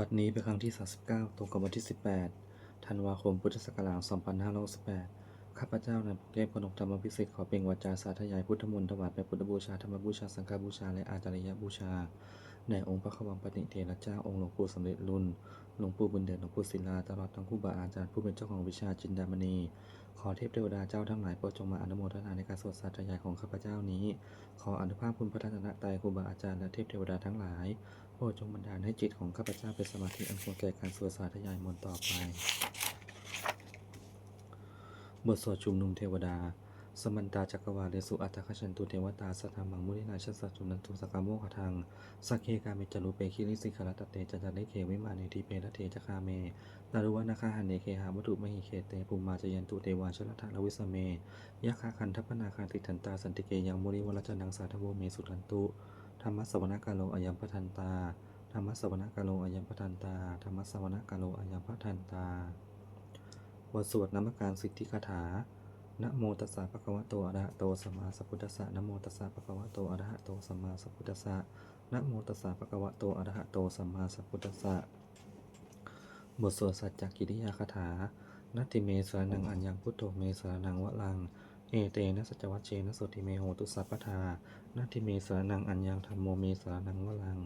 บัดนี้เป็นครั้งที่ 39 ตรงกับวันที่ 18 ธันวาคม พุทธศักราช 2568 ข้าพเจ้านายพงเทพกนกธรรมพิสิทธิ์ขอเป็นวาจาสาธยายพุทธมนต์ถวายเป็นพุทธบูชา ธรรมบูชา สังฆบูชา และอาจารยบูชาในองค์พระขวังปณิเทระเจ้า องค์หลวงปู่สำเร็จรุ่น หลวงปู่บุญเดชหลวงปู่ศิลา ตลอดทั้งครูบาอาจารย์ผู้เป็นเจ้าของวิชาจินดามณี ขอเทพเทวดาเจ้าทั้งหลายโปรดจงมาอนุโมทนาในการสวดสาธยายของข้าพเจ้านี้ ขออนุภาพคุณพระรัตนตรัยครูบาอาจารย์และเทพเทวดาทั้งหลาย โปรดจงบันดาลให้จิตของข้าพเจ้าเป็นสมาธิอันควรแก่การสวดสาธยายมนต์ต่อไป บทสวดชุมนุมเทวดา สมันตาจักรวาเลสุอัตถคชันตุเทวตาสัทธามังมุนินาชัสสะจุนันตุสกามโมขทังสักเคกาเมจลุเปคิริสิขารตเตจันจันเลเขวิมาเนทีเปรเทจคาเมตารุวนาคาหันเนเคหาวัตุมหิเคเตภูมาจยันตุเทวาชลทาลวิสเมยะคาคันทัพนาคาติทันตาสันติเกยังมุนิวรจนังสาธโวเมสุทันตุ รรมสวนกาโลอายมปทันตา ธรรมสวนกาโลอายมปทันตา ธรรมสวนกาโลอายมปทันตา บทสวดนามการสิทธิคาถา นะโมตัสสะภะคะวะโต อะระหะโต สัมมาสัพพุทธัสสะ นะโมตัสสะภะคะวะโต อะระหะโต สัมมาสัพพุทธัสสะ นะโมตัสสะภะคะวะโต อะระหะโต สัมมาสัพพุทธัสสะ บทสวดสัจจกิริยาคาถานัตติเมสรนังอัญญังพุทโธเมสรนังวะลัง เอเตนะสัจวัชเชนะสุติเมโหตุสัพพทานัตติเมสรนังอัญญังธรรมโมเมสรนังวะลัง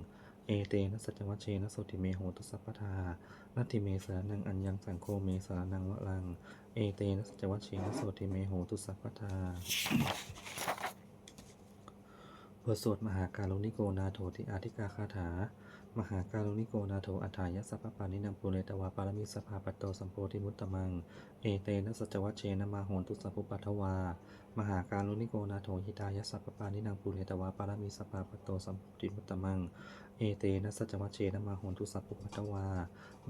เอเตนะสัจวัชเชนะสุติเมโหตุสัพพทานัตติเมสรนังอัญญังสังโฆเมสรนังวะลัง เอเตนะสัจวัชเชนะสุติเมโหตุสัพพทาบทสวดมหาการุณิโกนาโถติอาธิกาคาถา มหาการุณิโกนาโถอัฏฐายสัพปานินัมปุเรตวาปารมิสภาปัตโตสัมโพธิมุตตมัง เอเตนะสัจวัชเชนะมาโหนตุสัพพุปัทวา มหาการุณิโกนาโถหิตายสัพปานินังปุเรตวาปารมิสภาปัตโตสัมโพธิมุตตมัง เอเตนะสัจวัชเชนะมาโหนตุสัพพุปัทวา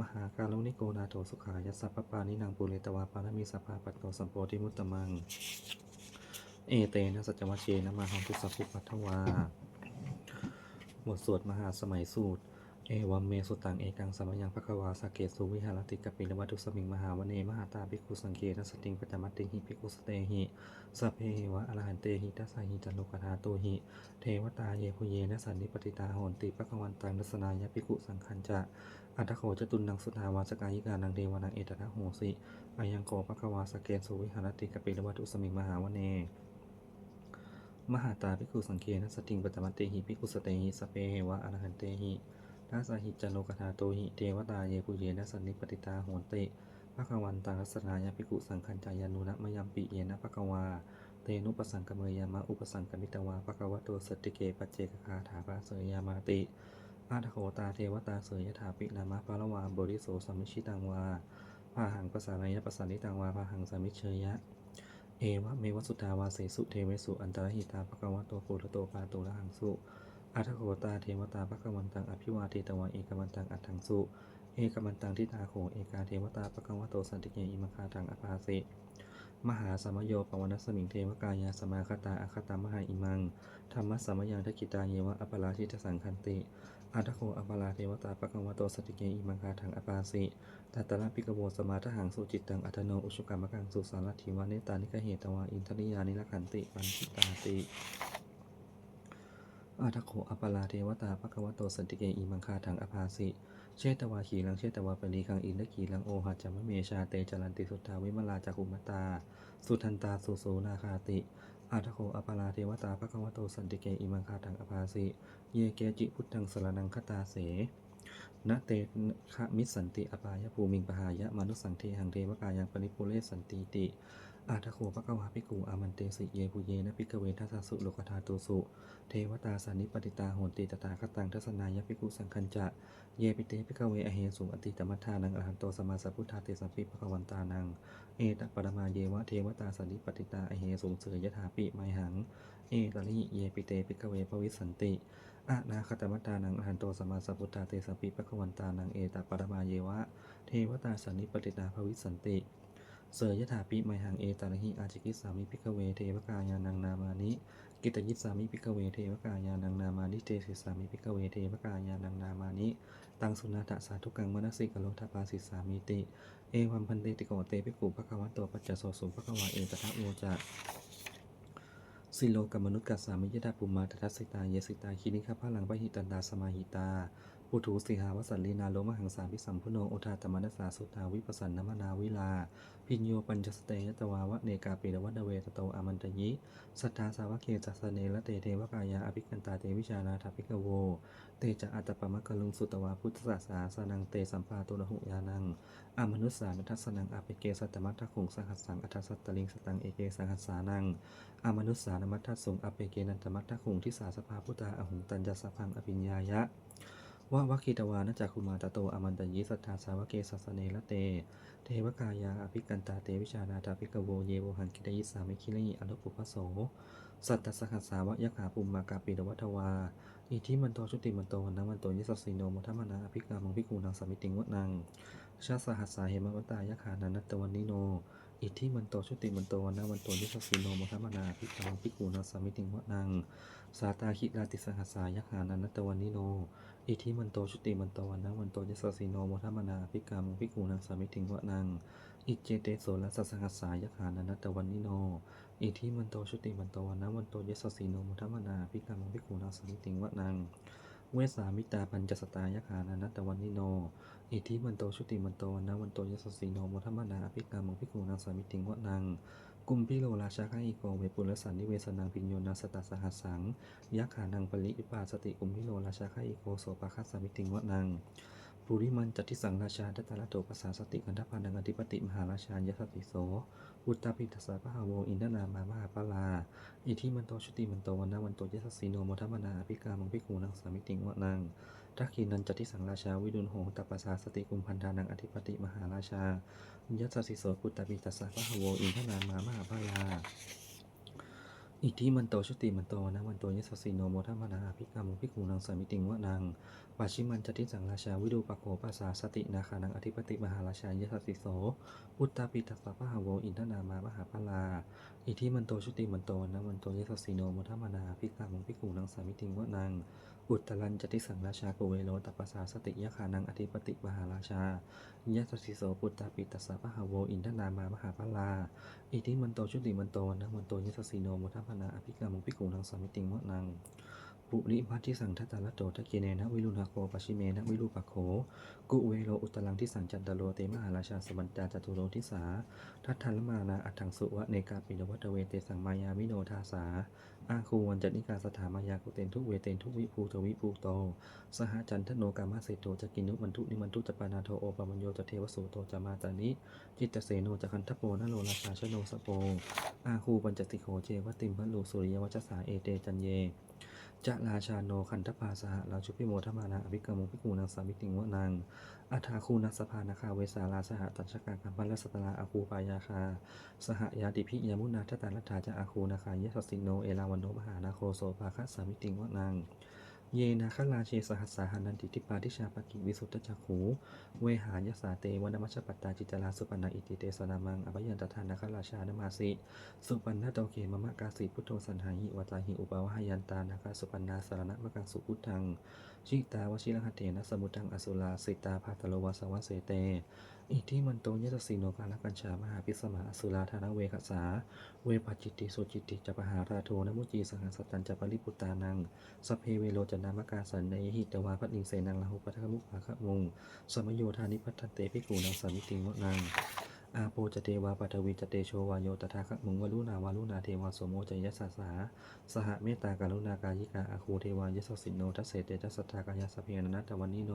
มหาการุณิโกนาโถสุขายสัพปานินังปุเรตวาปารมิสภาปัตโตสัมโพธิมุตตมัง เอเตนะสัจวัชเชนะมาโหนตุสัพพุปัทวา บทสวดมหาสมัยสูตร เอวัมเมสุตังเอกังสมยังภควาสเกสุวิหารติกปิลวัตุสมิงมหาวเนมหาตาภิกขุสังเกนสติงปจมัตติหิภิกขุสเตหิสัพเพหิวะอรหันเตหิทัสสหิจันโนกทาโตหิ เทวตาเยพุเยนะสันนิปติตาโหนติปะกวันตังนัสนายภิกขุสังคัญจะอัตโขจตุนังสุทาวาสกายิกานังเทวานังเอตระโหสิอายังโกภควาสเกสุวิหารติกปิลวัตุสมิงมหาวเน มหาตาภิกขุสังเคนะสติงปัจมัตเตหิภิกขุสเตหิสเพเหวะอรหันเตหิทัสหิจันกธาโตหิเทวตาเยปุเยนะสันนิปติตาโหนติภะควันตังรัสนายะภิกขุสังคัญจายานุนะมยัมปิเยนะภะควาเตนุปสังกเมยามะอุปสังกมิตวาภะควะโตสติเกปัจเจกคาถาภาเสยยามาติอาทโขตาเทวตาเสยยถาปินามะปารวาบริโสสัมมิชิตังวาพาหังปสานายะปสานิตังวาพาหังสามิเชยะ เอวะเมวะสุทาวาเสสุเทเวสุอันตรหิตาภควะโตปุระโตปาโตระหังสุอัทโขตาเทวตาภควันตังอภิวาเทตวาเอกวันตังอัตถังสุเอกวันตังทิตาโขเอกาเทวตาภควะโตสันติเกอิมคาตังอภาสิมหาสมโยปวนัสมิงเทวกายาสมาคตาอคตามหาอิมังธรรมะสมยังทกิตาเยวะอปราชิตสังคันติ อัตโขอปราเทวตาภควโตสันติเกอิมังคาตังอภาสิตัตระปิกโวสมาทหังสุจิตตังอัตโนอุชุกรรมกังสุสารทิวาเนตานิกเหตวาอินทริยานิลขันติปันทิตาติอาทโขอปลาเทวตาภควโตสันติเกอิมังคาทังอภาสิเชตวาขีลังเชตวาปรีคังอินทกีลังโอหัจจมะเมชาเตจรันติสุทธาวิมลาจักุมตา สุทันตาสุโสนาคาติอาทโขอปลาเทวตาภควโตสันติเกอิมังคาทังอภาสิ เยเกจิพุทธังสรนังคตาเสนะเตคะมิสันติอปายภูมิงปหายะมนุสังเทหังเทวกายังปริปุเรสันติติ อาทะโขปะกวาภิกขุอามันเตสิเยปุเยนะภิกเวทัสสุโลกธาตุสุ เทวตาสันิปติตาโหนติตตาคตังทัศนายะภิกุสังคัญจะเยปิเตภิกเวอเหสุอติตมัทธานังอรหันโตสมมาสัพพุทธาเตสัมปิภควันตานัง เอตปรมาเยวะเทวตาสันนิปติตาอเหสุเสยยถาปิไมหัง เอตลิเยปิเตภิกเวภวิสันติ อะนาคตมัตตานังอรหันโตสมาสัพพุทธาเตสปิปะควันตานังเอตปรมาเยวะ เทวตาสันนิปติตาภวิสันติ เสยยถาปิไมหังเอตาลหิอาจิกิสามิพิกเวเทวกายานังนามานิ กิตยิสามิพิกเวเทวกายานังนามานิเตสิสามิพิกเวเทวกายานังนามานิ ตังสุนาตสาธุกังมนสิกโลทปาสิสามิติ เอวัมพันเตติโกเตปิกุภะควันโตปัจจโสสุภะควาเอตทะโอจะ สิโลกัมนุษย์กัสสามิยดาปุมมาทัสสิตา เยสิตา คินิคาพาลังใบหิตันตา สมาหิตา ปปุถุสีหาวสันลีนาโลมหังสาพิสัมพุโนโอทาตมนัสสาสุตาวิปสันนมนาวิลา พิญโยปัญจสเตยตวาวะเนกาปิรวัตเวตโตอามันตยิ สัทธาสาวะเกจัสเนละเตเทวกายาอภิกันตาเตวิชานาถาภิกโว เตจะอัตปมะกะลุงสุตวาพุทธศาสนาสนังเตสัมปาตุระหุยานังอามนุสสานัทสนังอาเปเกสัตมัทธคุงสหัสสังอัทสัตตลิงสตังเอเกสังหัสสานังอามนุสสานมัทธสุงอเปเกนันตมัทธคุงทิสาสภาพุทธาอหุงตัญจสพังอภิญญายะ วะวะคิตวานะจักคุมาตโตอมันตยิสัทธาสาวะเกสัสเนละเต เทวกายาอภิกันตาเตวิชานาถาภิกโวเยโวหังกิตยิสามิคิลีอนุปุพโส สัตตสหัสสาวะยะขาปุมมากาปิรวัตวา อิทิมันโตชุติมันโตวันนังมันโตยิสสสิโนมุทัมมนาอภิกามังพิกูนังสามิติงวะนัง ชาสหัสสาเหมวัตายะขานันนัตวันนิโน อิทิมันโตชุติมันโตวันนังมันโตยิสสสิโนมุทัมมนาอภิกามังพิกูนังสามิติงวะนัง สาตาคิราติสหัสสายะขานันนัตตวันนิโน อิทิมันโตชุติมันโตวันนังมันโตยสสสิโนโมทัมมนาภิกรรมภิกขุนังสามิติงวะนังอิเจเตโสละสัสหัสสายขานันตวันนิโน อิทิมันโตชุติมันโตวันนังมันโตยสสสิโนโมทัมมนาภิกรรมภิกขุนังสามิติงวะนังเวสามิตาปัญจสตายขานันตวันนิโน อิทิมันโตชุติมันโตวันนังมันโตยสสสิโนโมทัมมนาภิกรรมภิกขุนังสามิติงวะนัง กุมพิโลราชาคาอิโกเวปุลสันนิเวสนังพิญโยนาสตัสสหัสสังยักขานังปริวิปาสติกุมพิโลราชาคาอิโกโสปะคัสสมิติงวะนังปุริมันจัติสังราชาดัตตาลโตปัสสาสติกันทพานังอธิปติมหาราชายสติโสอุตตาปิทัสสะพะหโวอินทนามามหาปลา อิทิมันโตชุติมันโตวันนาวันโตยสสสีโนมทัมมนาอภิกามังพิกูนังสามิติงวะนัง ทักขินันจติสังราชา วิดุลโหตัปปสาสติกุมพันธานังอธิปติมหาราชา ยัสสิโสปุตตาปิทัสสะพะหโวอินทนามามหาปลาอิทธิมันโตชุติมันโตนะมันโตยสสสิโนโมทัมมนาภิกามุภิกขุนังสามิติงวะนังปัชิมันจติสังราชาวิดูปะโคปัสสาสตินาคานังอธิปติมหาราชายสสสิโสพุตตาปิตัสสะพะหโวอินทนามามหาพลาอิทธิมันโตชุติมันโตนะมันโตยสสสิโนโมทัมมนาภิกามุภิกขุนังสามิติงวะนัง อุตตรันจติสังราชากุเวโรตัปปสาสติยะขานังอธิปติมหาราชายะสสิโสปุตตาปิตัสสะพะหาโวอินทนามามหาพลาอิทิมันโตชุติมันโตนะมันโตยิสสีโนมุทัพนาอภิกรรมุภิกขุนังสามิติงมะนัง ปุริพัทธิสังทัตตาลโตทะเกเนนะวิรุณาโคปชิเมนะวิรูปะโขกุเวโลอุตลังที่สังจันตโลเตมหาราชาสบัญจาจตุโลทิสา ทัตทันละมานาอัตถังสุวะเนกาปินวัตเวเตสังมายามิโนทาสา อาคูวันจันิกาสถามายากุเตนทุเวเตนทุวิภูทวิภูโต สหจันทโนกามาเสโตจะกินุมันทุนิมันทุจปานาโทโอปมัญโยจะเทวสุโตจะมาตานิ จิตเสโนจะคันทโปนโลราชาชโนสโปอาคูปัญจติโขเจวติมพะลูสุริยวัชสาเอเตจันเย จะราชาโนคันทภาสหราชุพิโมทมานาอภิกรมุพิกูนังสามิติงวะนังอัฏฐาคูนัสภานาคาเวสาราสหตัชกากัมพัลสตลาอาคูปายาคา สหยาติพิยามุนาทตาลัทธาจะอาคูนาคายสสิโนเอลาวันโนมหานาโคโสภาคสสามิติงวะนัง เยนาคราเชสหัสสาหันันติติปาทิชาปกิวิสุทธจักขูเวหายสาเตวนมัชปัตตาจิตลาสุปันนาอิติเตสนามังอภยันตทานาคราชานมาสิสุปันนาโตเกมมะกาสิพุทโธสันหาหิวตาหิอุปาวหายันตานาคาสุปันนาสารณะมะกังสุพุทธัง ชิตาวชิรหัตเถนะสมุทังอสุลาสิตาภาตโลวาสวะเสเต อิทิมันโตยสสสิโนกาลกัญชามหาพิสมาอสุลาธานเวคัสา เวปัจจิติสุจิติจปหาราโทนมุจีสหัสตันจปริปุตานังสเพเวโรจนามกาสันในหิตวาพันิงเสนังลาหุปัทขมุภาคะมุงสมโยธานิพัฒนเตภิกขุนังสามิติงวะนัง อาโปจเตวาปัทวีจเตโชวาโยตถาคมุงวลุนาวาลุนาเทวาโสโมจยัสสาสาสหเมตตาการุณากายิกาอาคูเทวายสสสินโนทัสเสเตจัสสทากายาสพเพนนัตวันนิโน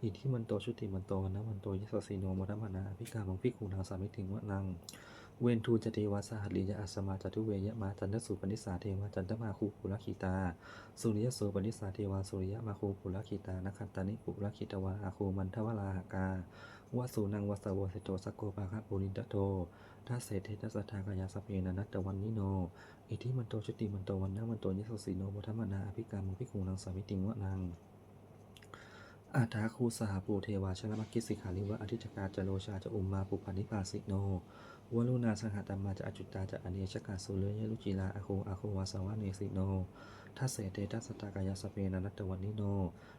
อิทิมันโตชุติมันโตนะมันโตยสสสิโนมทัมมนาภิกามังภิกขุนังสามิติงวะนังเวนทูจเทวาสหัสลิยะอัสมาจตุเวยะมาจันทสุปนิสาเทวาจันทมาคูปุระคิตา สุริยโสปนิสาเทวาสุริยะมาคูปุระคิตานัคัตตานิปุระคิตวาอาคูมันทวลาหกา วสูนังวาสโวเสโตสกโกปาคะปุรินตโตทัสเสเททัสทากายาสเพนนัตตวันนิโน อิทิมันโตชุติมันโตวันนะมันโตยสสสิโนมุทัมมนาอภิกามุภิกขุนังสามิติงวะนังอาทาคูสหปูเทวาชลมักคิสิขาลิวะอธิจกาจโลชาจะอุมมาปุปันิปาสิโนวลุนาสังหตัมมาจะอจุตตาจะอเนชกาสุเลยลุจิลาอาโคอาโควาสวะเนสิโน ทัสเสเตทัสตากายาสเปนานัตตวันนิโน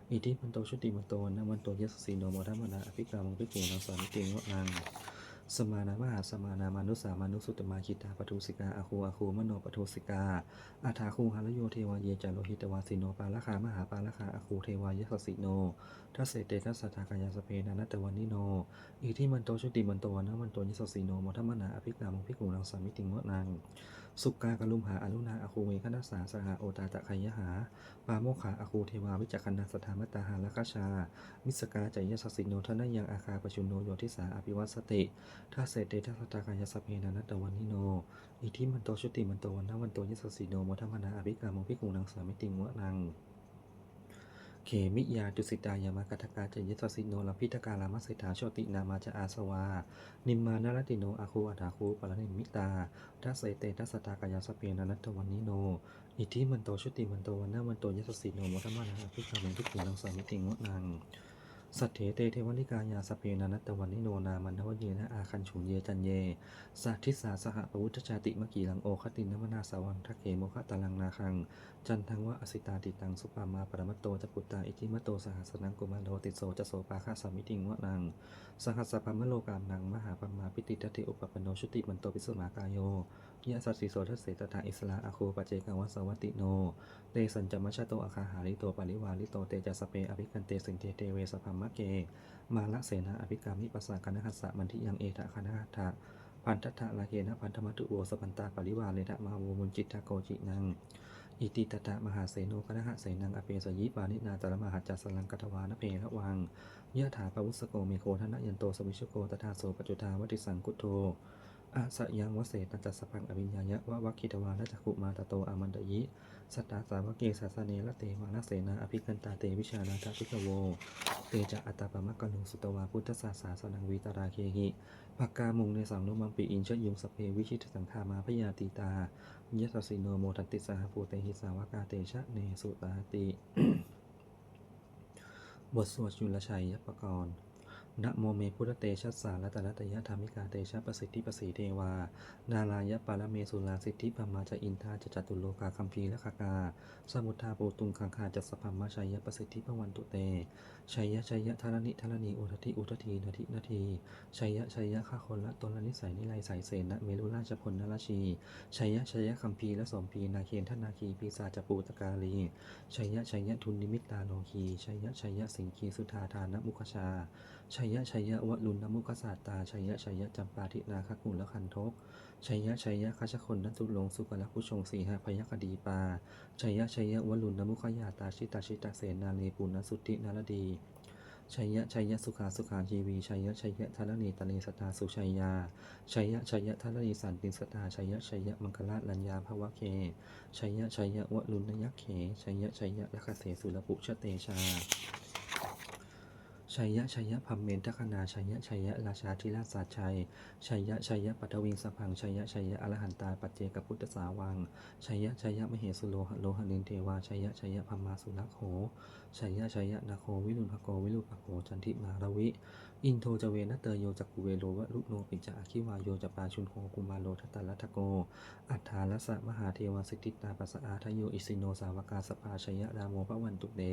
อิทิมันโตชุติมันโตนะมันโตยสสสีโนโมทัมมนาอภิกามังภิกขุนังสามิติงวะนังสมานามหาสมานามานุสามานุสุตมาคิตาปทุสิกาอาคูอาคูมโนปทุสิกาอาทาคูหารโยเทวาเยจารโลหิตวาสิโนปาลคามหาปาลคาอาคูเทวายสสิโนทัสเสเตทัสสะทากายาสเพนานัตตวันนิโน อิทิมันโตชุติมันโตวันนะมันโตยิสสิโนโมทัมมนาอภิกามงพิกุลังสามิติงวะนัง สุกากลุมหาอนุนาอาคูเวคณสสาสหาโอตาตะไคยหา ปาโมขขาอาคูเทวาวิจักขันาสถามตตาหาลคชา มิสกาจายสสิโนทนะยังอาคาปชุนโนโยทิสาอภิวัสติทัสเสเตทัสสะทากายสเพนานัตตวันนิโน อิทิมันโตชุติมันโตวันนวันโตยิสสิโนมทัมนาอภิกามงพิกุลังสามิติงวะนัง เขมิยาจุสิตายามกัตกาจยิสสิโนลพิทกาลามัสเสถาโชตินามาจอาสวา นิมมานารติโนอาคูอัฏาคูปรนิมิตาทัสเสเตทัสตากายาสเปนานัตตวันนิโน อิทิมันโตชุติมันโตวันนามันโตยสสสิโนมทัมมานาภิกามิทุกขุลังสามิติงวนังสัทเถเตเทวนิกายาสเปนานัตตวันนิโนนามันทวเยนะอาคันฉุนเยจันเยสัทธิสาสหปวุฒชาติมกีลังโอคตินนมนาสาวังทักเขโมคะตาลังนาคัง จันทังวะอสิตาติตังสุปามาปรมัตโตจะปุตตาอิทิมโตสหัสนังกุมารโลติโสจะโสปาคาสามิติงวะนังสหัสสะพัมมะโลกามนังมหาปัมมาปิติทัติอุปปปนโนชุติมันโตปิสมากายโยยะสัสสิโสทัสเสตถาอิสลาอาโคปจเจกังวัสวัตติโนเตสัญจมัชโตอาคาหาริโตปาริวาริโตเตจัสเปอภิกันเตสิงเทเตเวสพัมมะเก มาละเสนาอภิกามิปัสสะคณหัสสะมันทิยังเอทะคณหัตถะพันทัตถะลาเกนะพันธมัตุโวสปันตาปริวาเลทะมาโวมุนจิตตโกจินัง อิติตตะมหาเสโนคณหะเสนังอเปสยิปานินาตรมหาจัสลังกัตวานเพระวังยะถาปวุสโกเมโคทนะยันโตสวิชโกตถาโสปจุธาวติสังกุตโตอาสยังวเสตจัสพังอวิญญายะวะวัคคิตวาละจักขุมาตโตอามันตยิ สัตตาสาวกเกสาสเนละเตมานะเสนาอภิกันตาเตวิชานาทาภิกโว เตจะอัตตาปมะกนุสุตวาพุทธศาสาสนังวีตาราเคหิภักกามุงในสังโนมังปีอินชยุงสเพวิชิตสังคามาพยาตีตายะสสิโนโมทันติสหภูเตหิสาวกาเตชะเนสุตาติ บทสวดจุลชัยยปกรณ์ นะโมเมพุทธเตชะสารัตรัตยธรรมิกาเตชะประสิทธิประสีเทวา นาลายะปารเมสุลาสิทธิปมาจะอินทาจะจตุโลกาคัมภีและคากา สมุทธาปูตุงคังคาจัสพัมมาชัยยะประสิทธิพวันตุเต ชัยยะชัยยะธารณิธารณีอุทธิอุทธีนาทินาที ชัยยะชัยยะข้าคนละตนละนิสัยนิไลสายเสนะเมรุราชพลนราชี ชัยยะชัยยะคัมภีและสมภีนาเคนทนาคีปีศาจปูตกาลี ชัยยะชัยยะทุนนิมิตตาโลคี ชัยยะชัยยะสิงคีสุธาทานมุขชา ชัยยะชัยยะวะลุนนมุขศาสตาชัยยะชัยยะจำปาทินาคกุลคันทกชัยยะชัยยะคัชคนนัตุลงสุกลผู้ชงสีหพยคดีปาชัยยะชัยยะวลุนนมุขยาตาชิตาชิตาเสนาลีปุณสุทธินารดีชัยยะชัยยะสุขาสุขาจีวีชัยยะชัยยะธารณีตะเลสตาสุชัยยาชัยยะชัยยะธารณีสันติสตาชัยยะชัยยะมังคลาลัญญาภวะเคชัยยะชัยยะวลุนนยักเขชัยยะชัยยะลัคเสสุรปุชเตชา ชัยยะชัยยะพัมเมนทคนาชัยยะชัยยะราชาธิราชสาชัย ชัยยะชัยยะปัทวิงสพังชัยยะชัยยะอรหันตาปัจเจกพุทธสาวัง ชัยยะชัยยะมเหสุโลหะโลหนินเทวาชัยยะชัยยะพัมมาสุนักโขชัยยะชัยยะนาโควิรุณภโกวิรุปโกจันทิมารวิ อินโทจเวนะเตโยจักกุเวโลวะลุโนปิจาอคิวาโยจปาชุนโคกุมาโลทัตตะลัทโก อัฏฐาลัสะมหาเทวาสิทธิตาปัสสะอาทโยอิสิโนสาวกาสปาชัยยะรามโมพระวันตุเด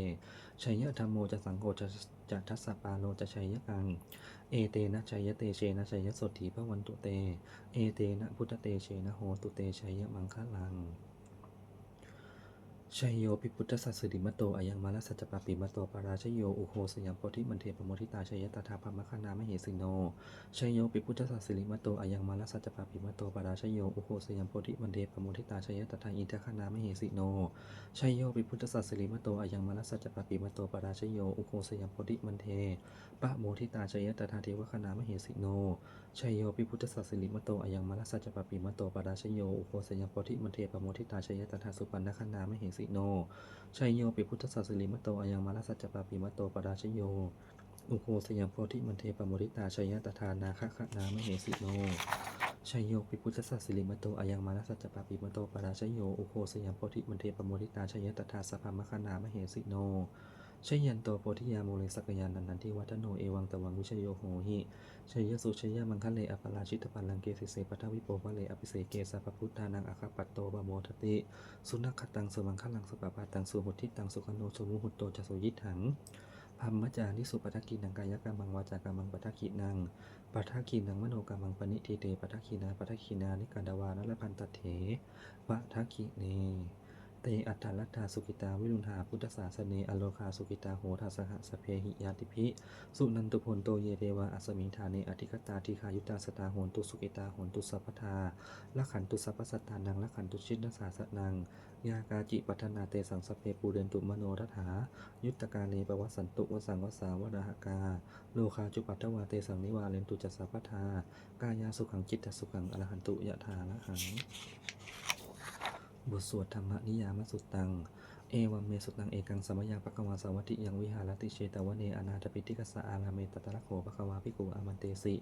ชัยยะธรรมโมจะสังโฆจะจะทัสสะปาโลจะชัยยะกัง เอเตนะชัยยะเตเชนะชัยยะสดถีพระวันตุเต เอเตนะพุทธเตเชนะโหตุเตชัยยะมังคะลัง ชัยโยปิพุทธสัสสิริมโตอายังมาลสัจจปาปิมโตปาราชโยอุโคสยามโพธิมันเทปโมทิตาชยตถาภมคณามเหสิโนชัยโยปิพุทธสัสสิริมโตอายังมาลสัจจปาปิมโตปาราชโยอุโคสยามโพธิมันเทปโมทิตาชยตถาอินทคณามเหสิโนชัยโยปิพุทธสัสสิริมโตอายังมาลสัจจปาปิมโตปาราชโยอุโคสยามโพธิมันเทปะโมทิตาชยตถาเทวคณามเหสิโนชัยโยปิพุทธสัสสิริมโตอายังมาลสัจจปาปิมโตปาราชโยอุโคสยามโพธิมันเทปโมทิตาชยตถาสุปันนคณามเหสสิโน ชัยโยปิพุทธศาสิริมโตอายังมาลสัจจปาปิมโตปราชโย อุโคสยามโพธิมันเทปโมริตาชัยยะตทานาคขะนามเหสิโน ชัยโยปิพุทธศาสิริมโตอายังมาลสัจจปาปิมโตปราชโย อุโคสยามโพธิมันเทปโมริตาชัยยะตถาสภามคณามเหสิโน ชยันโตโพธิยาโมเลสกยานันนันทิวัฒโนเอวังตวังวิชโยโหหิชยสุชยยมังคะเลอปราชิตปัลลังเกสิเสปทวิโปวะเลอภิเสเกสัพพุทธานังอคาปัตโตบโมทติ สุนัขตังสมังคลังสุปปาตังสุหุทิตังสุขโนสมุหุตโตจะสุยิถังพัมมจานิสุปทักขีนังกายกรรมังวาจากรรมังปทักขีนังปทักขีนังมโนกรรมังปณิทิเตปทักขีนาปทักขีนานิกันดาวานละพันตเถปทักขีเน เตอัตถลัตถาสุกิตาวิรุณหาพุทธศาสเนอโลคาสุกิตาโหทัสหสเพหิยาติภิสุนันตุพลโตเยเดวาอัสมิงธาเนอธิคตาทิคายุตตาสตาโหนตุสุกิตาโหนตุสัพพทาละขันตุสัพพสัตตานังละขันตุชินสาสนังยากาจิปัฒนาเตสังสเพปูเรนตุมโนรัฐายุตกาเลปวัสสันตุวสังวสาวราหกาโลคาจุปัตวาเตสังนิวาเลนตุจัสสัพพทากายาสุขังจิตตสุขังอรหันตุยะถาละหัง บทสวดธรรมนิยามสุตตัง เอวัมเมสุตังเอกังสมยังปะกวาสาวัติยังวิหารติเชตวเนอนาถปิติกสสะอาราเมตตะละโขปะกวาภิกขุอามันเตสิ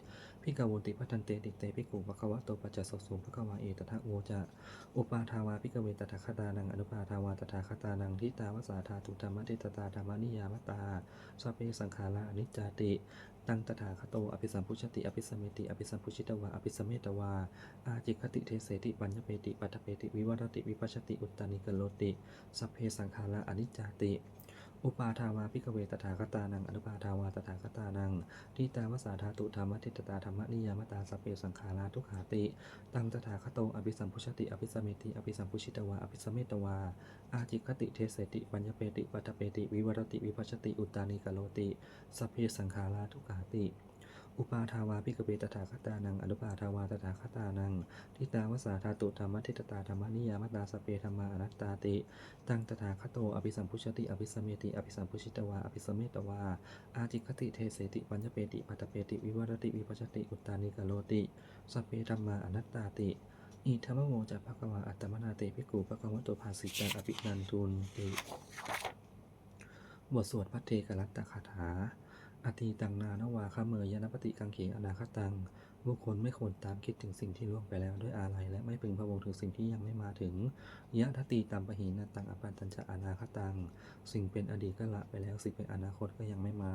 พิกาวุติพัทันเตติเตภิกุปะกวะโตปัจจสสุปะกวาเอตทะโวจะอุปาทาวาภิกเวตถาคตานังอนุปาทาวาตถาคตานังทิตาวสาธาตุธรรมติตตาธรรมนิยามตาสพเพสังขารานิจจติตังตถาคโต อภิสัมพุชติ อภิสมเมติ อภิสัมพุชิตวา อภิสมเมตวา อาจิคติเทเสติ ปัญญเปติ ปัตเปติ วิวัตติ วิปัชติ อุตตานิกโลติ สัพเพสสังขาราอนิจจติ อุปาทาวาพิกเวตถาคตานังอนุปาทาวาตถาคตานังทิตาวสาธาตุธรรมทิตตาธรรมนิยามตาสเพสังขาราทุขาติ ตังตถาคโตอภิสัมพุชติอภิสมเมติอภิสัมพุชิตวาอภิสมเมตวา อาจิคติเทเสติปัญญเปติปัตเปติ วิวัตติวิปัชติอุตานิกโลติสเพสังขาราทุขาติ อุปาทาวาพิกเวตถาคตานัง อนุปาทาวาตถาคตานัง ทิตาวสาธาตุธรรมทิตตาธรรมนิยามตาสเพธรรมาอนัตตาติ ตังตถาคโต อภิสัมพุชติ อภิสมเมติ อภิสัมพุชิตวา อภิสมเมตวา อาจิคติเทเสติ ปัญญเปติ ปัตตเปติ วิวัตติ วิปัชติ อุตตานิกโลติ สเพธรรมาอนัตตาติ อิธรรมโมจะภควาอัตตมนาเตภิกขุภควโตภาสิจังอภินันทุนติ บทสวดพัทเทกรัตตคาถา อตีตังนานวาคาเมยยนปฏิกังเขอนาคตังบุคคลไม่ควรตามคิดถึงสิ่งที่ล่วงไปแล้วด้วยอาลัยและไม่พึงพะวงถึงสิ่งที่ยังไม่มาถึงยะทตีตัมปะหีนาตังอปันตัญจะอนาคตัง สิ่งเป็นอดีตก็ละไปแล้วสิ่งเป็นอนาคตก็ยังไม่มา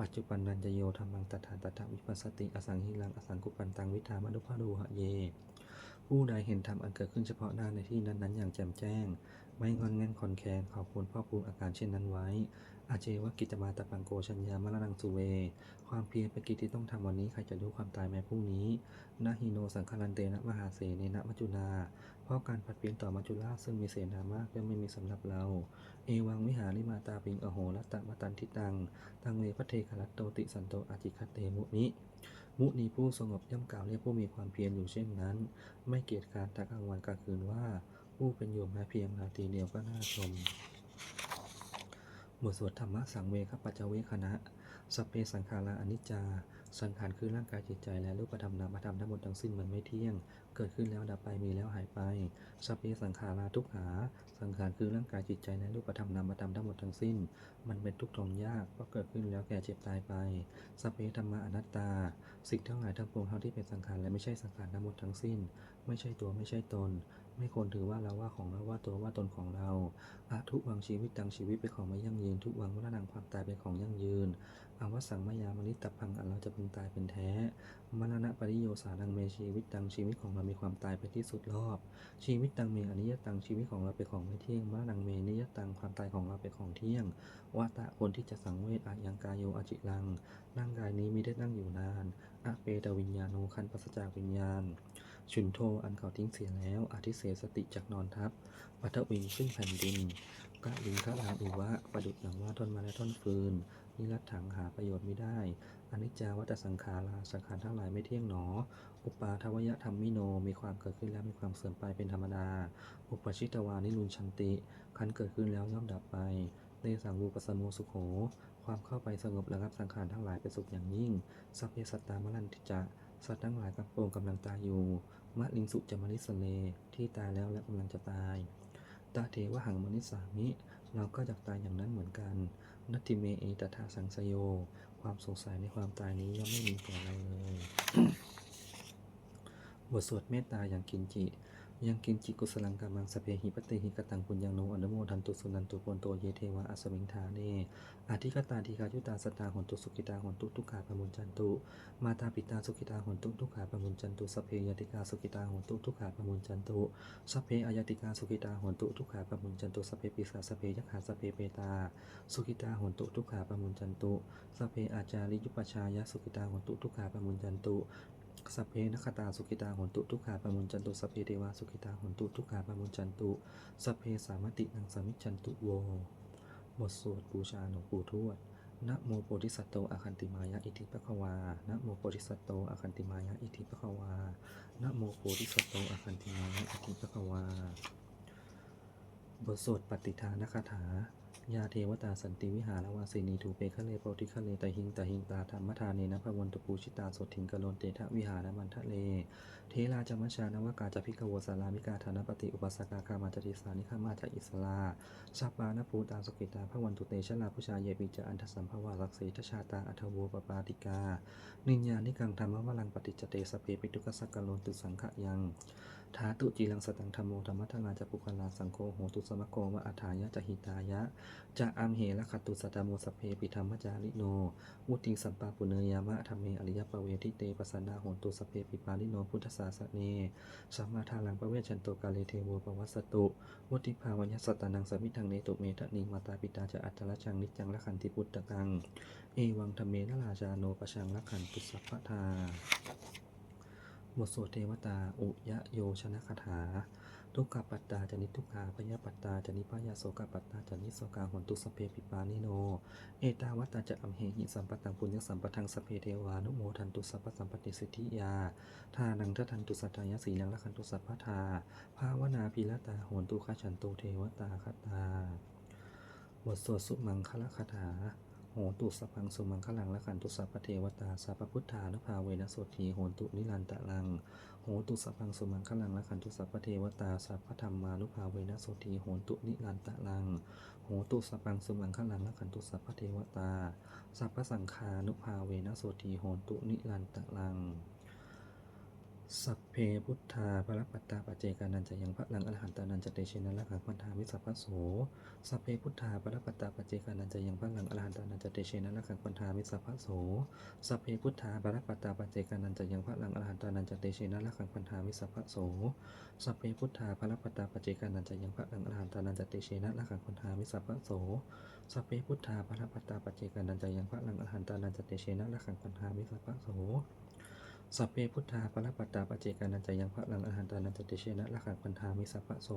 ปัจจุบันนันจโยธรรมังตถาตถาวิปัสสติอสังหิลังอสังกุปันตังวิธามนุภาดูหะเย ผู้ใดเห็นธรรมอันเกิดขึ้นเฉพาะหน้าในที่นั้นๆ อย่างแจ่มแจ้ง ไม่งอนแง่นคอนแคนขอบคุณพ่อภูมิอาการเช่นนั้นไว้ อาเจวกิจมาตปังโกชัญญามรณังสุเว ความเพียรเป็นกิจที่ต้องทำวันนี้ใครจะรู้ความตายแม้พรุ่งนี้นาฮิโนสังคารันเตนะมหาเสเนนะมัจจุนา เพราะการผัดเปลี่ยนต่อมัจจุราชซึ่งมีเสนามากย่อมไม่มีสำหรับเรา เอวังวิหาริมาตาปิงอโหรัตตมตันทิตัง ตังเวพระเทคลัตโตติสันโตอาจิคเตมุนิมุนีผู้สงบย่อมกล่าวเรียกผู้มีความเพียรอยู่เช่นนั้น ไม่เกียจคร้านทั้งกลางวันกลางคืนว่า ผู้เป็นอยู่แม้เพียงนาทีเดียวก็น่าชม บทสวดธรรมะสังเวคปัจจเวคณะสเพสังขาราอนิจจา สังขารคือร่างกายจิตใจและรูปธรรมนามธรรมทั้งหมดทั้งสิ้นมันไม่เที่ยง เกิดขึ้นแล้วดับไปมีแล้วหายไปสเพสังขาราทุกขา สังขารคือร่างกายจิตใจและรูปธรรมนามธรรมทั้งหมดทั้งสิ้น มันเป็นทุกข์ทนยากเพราะเกิดขึ้นแล้วแก่เจ็บตายไปสเพธรรมะอนัตตา สิ่งทั้งหลายทั้งปวงเท่าที่เป็นสังขารและไม่ใช่สังขารทั้งหมดทั้งสิ้น ไม่ใช่ตัวไม่ใช่ตน ไม่ควรถือว่าเราว่าของเราว่าตัวว่าตนของเราอะทุกวังชีวิตตังชีวิตเป็นของไม่ยั่งยืน ทุกวังวัฏนังความตายเป็นของยั่งยืนอาวัสังมายามนิตพังอันเราจะพึงตายเป็นแท้ มรณะปริโยสานังเมชีวิตตังชีวิตของเรามีความตายเป็นที่สุดรอบ ชีวิตตังเมอนิยตังชีวิตของเราเป็นของไม่เที่ยงมรณังเมนิยตังความตายของเราเป็นของเที่ยงวาตะคนที่จะสังเวชอายังกายโยอจิลังร่างกายนี้มิได้นั่งอยู่นานอะเปตวิญญาโนคันปัสจากวิญญาณ ชุนโทอันเขาทิ้งเสียแล้วอธิเสสติจากนอนทับปัทวีซึ่งแผ่นดินกะลิงกะลาอุวะ ประดุจอย่างว่าท่อนมาและท่อนฟืนนิรัตถังหาประโยชน์ไม่ได้อนิจจาวัตสังขาราสังขารทั้งหลายไม่เที่ยงหนอ อุปาทวยธรรมมิโน มีความเกิดขึ้นแล้วมีความเสื่อมไปเป็นธรรมดา อุปชิตวานิรุนชันติ คันเกิดขึ้นแล้วย่อมดับไปเตสังวูปสโมสุโข ความเข้าไปสงบระงับสังขารทั้งหลายเป็นสุขอย่างยิ่ง สัพเพสัตตามรันติจะ สัตว์ทั้งหลายกับโปรงกำลังตายอยู่ มะลิงสุจะมริสเล ที่ตายแล้วและกำลังจะตาย ตาเทวหังมนิสามิ เราก็จะตายอย่างนั้นเหมือนกัน นัตติเมเอตถาสังสโย ความสงสัยในความตายนี้ย่อมไม่มีแก่เราเลย บทสวดเมตตาอย่างกินจิ ยังกินจิกุสลังกามังสเพหิปติหิกตังปุญญังโนอนุโมทันตุสุนันตุปนโตเยเทวะอสมิงทาเนอาทิกตาทีกายุตาสตาหนตุสุกิตาหนตุทุกขาปมุญจันตุ มาตาปิตาสุกิตาหนตุทุกขาปมุญจันตุสเพยติกาสุกิตาหนตุทุกขาปมุญจันตุสเพอายติกาสุกิตาหนตุทุกขาปมุญจันตุสเพปิสาสเพยคขาสเพเปตา สุกิตาหนตุทุกขาปมุญจันตุสเพอาจาริยุปชายะสุกิตาหนตุทุกขาปมุญจันตุ สัพเพนคตาสุขิตาหนตุทุกขาปมุญจันตุสัพเพเทวาสุขิตาหนตุทุกขาปมุญจันตุสัพเพสามตินังสมิจันตุโวบทสวดบูชาหลวงปู่ทวดนะโมโพธิสัตว์โตอคันติมายะอิทิปะควานะโมโพธิสัตว์โตอคันติมายะอิทิปะควานะโมโพธิสัตว์โตอคันติมายะอิทิปะควาบทสวดปฏิทานคาถา ยาเทวตาสันติวิหารวาสินีทูเปคะเลโปติคะเลตะหิงตะหิงตาธรรมทานเนนะพะวันตปูชิตาสดทิงกะโลนเตทะวิหารมันทะเล เทลาจามัชชานวากาจะพิกวสารามิกาธานปฏิอุปสกาคามาจติสานิฆามาจอิสลาสัปานภูตาสกิตาพระวันตุเตชะลาพุชายเยปิจอันทสัมภวาสักเสทชาตาอัทโวปปาติกา นิญญานิกังธรรมวลังปฏิจเตสเพปิตุกสักกะโลนตุสังขะยัง ทาตุจีลังสตังธรรมโมธรรมทนาจะปุคลาสังโฆโหตุสมะโกวะอัฏฐายะจะหิตายะจะอัมเหละขัตตุสตตาโมสเพปิธรรมจาริโนวุติงสัมปาปุเนยามะธรรมเมอริยปเวทิเตปสันนาโหตุสเพปิปาลิโนพุทธศาสเนสัมมาทาลังประเวชันโตกาเลเทโวปวัสสตุวุติภาวัญญสตานังสมิทังเนตุเมตะนิมาตาปิตาจะอัตละจังนิจังละขันติพุตตะกัง เอวังธรรมเมนราชาโนปชังละขันตุสัพพทา บทสวดเทวตาอุยะโยชนะคาถา ทุกขปัตตาจนิทุกขาพยาปัตตาจนิพยาโสกปัตตาจนิโสกาหนตุสเพปิปานิโน เอตาวัตตาจะอัมเหหิสัมปตังปุญญสัมปทังสเพเทวานุโมทันตุสัพพสัมปติสิทธิยาทานังททันตุสัตตาสีนังละคันตุสัพพทาภาวนาพิรตาโหนตุขฉันตุเทวตาคตา บทสวดสุมังคละคาถา โหตุสัพพังสุมังคลังละขันตุสัพพเทวตาสัพพุทธานุภาเวนะโสทีโหตุนิรันตะลังโหตุสัพพังสุมังคลังละขันตุสัพพเทวตาสัพพธรรมานุภาเวนะโสทีโหตุนิรันตะลังโหตุสัพพังสุมังคลังละขันตุสัพพเทวตาสัพพสังคานุภาเวนะโสทีโหตุนิรันตะลัง สัพเพพุทธาภรปัตตาปจเจกานันจะยังพระลังอรหันตานันจะเตชินะละขังพันธาวิสัพพโส สัพเพพุทธาภรปัตตาปจเจกานันจะยังพระลังอรหันตานันจะเตชินะละขังพันธาวิสัพพโส สัพเพพุทธาภรปัตตาปจเจกานันจะยังพระลังอรหันตานันจะเตชินะละขังพันธาวิสัพพโส สัพเพพุทธาภรปัตตาปจเจกานันจะยังพระลังอรหันตานันจะเตชินะละขังพันธาวิสัพพโส สัพเพพุทธาภรปัตตาปจเจกานันจะยังพระลังอรหันตานันจะเตชินะละขังพันธาวิสัพพโส สัพเพพุทธาปรปัตตาปเจกานันจะยังพระลังอรหันตานันจะเตเชนะละขังพันธามิสัพพะโส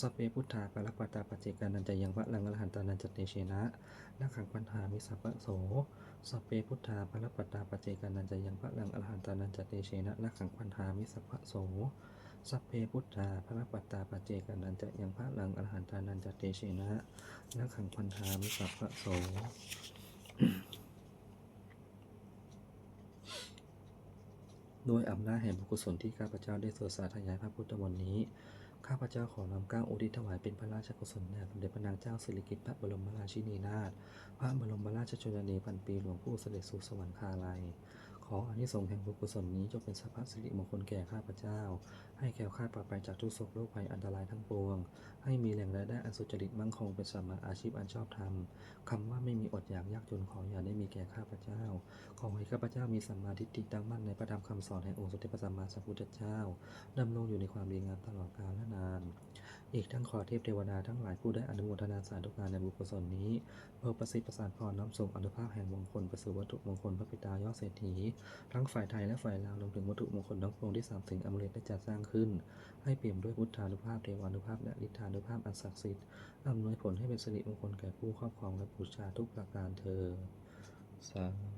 สัพเพพุทธาปรปัตตาปเจกานันจะยังพระลังอรหันตานันจะเตเชนะละขังพันธามิสัพพะโส สัพเพพุทธาปรปัตตาปเจกานันจะยังพระลังอรหันตานันจะเตเชนะละขังพันธามิสัพพะโส สัพเพพุทธาปรปัตตาปเจกานันจะยังพระลังอรหันตานันจะเตเชนะละขังพันธามิสัพพะโส ด้วยอำนาจแห่งบุญกุศลที่ข้าพเจ้าได้สวดสาธยายพระพุทธมนต์นี้ ข้าพเจ้าขอนำก้าวอุทิศถวายเป็นพระราชกุศลแด่สมเด็จพระนางเจ้าสิริกิติ์พระบรมราชินีนาถ พระบรมราชชนนีพันปีหลวงผู้เสด็จสู่สวรรคาลัย ขออานิสงส์แห่งบุญกุศลนี้จงเป็นสัพพสิริมงคลแก่ข้าพเจ้า ให้แคล้วคลาดปลอดภัยจากทุกโศกโรคภัยอันตรายทั้งปวง ให้มีแหล่งรายได้อันสุจริตมั่งคงเป็นสัมมาอาชีพอันชอบธรรมคำว่าไม่มีอดอยากยากจนขออย่าได้มีแก่ข้าพเจ้า ขอให้ข้าพเจ้ามีสัมมาทิฏฐิตั้งมั่นในพระธรรมคำสอนแห่งองค์สมเด็จพระสัมมาสัมพุทธเจ้าดำรงอยู่ในความดีงามตลอดกาลและนาน อีกทั้งขอเทพเทวดาทั้งหลายผู้ได้อนุโมทนาสาธุการในบุญกุศลนี้เพื่อประสิทธิ์ประสานพรน้อมส่งอนุภาพแห่งมงคลประสูวัตถุมงคลพระปิตายอดเศรษฐี ทั้งฝ่ายไทยและฝ่ายลาวรวมถึงวัตถุมงคลทั้งปวงที่สามสิงอมฤตได้จัดสร้างขึ้น ให้เปี่ยมด้วยพุทธานุภาพเทวานุภาพและฤทธานุภาพอันศักดิ์สิทธิ์อำนวยผลให้เป็นสิริมงคลแก่ผู้ครอบครองและบูชาทุกประการเธอสาธุ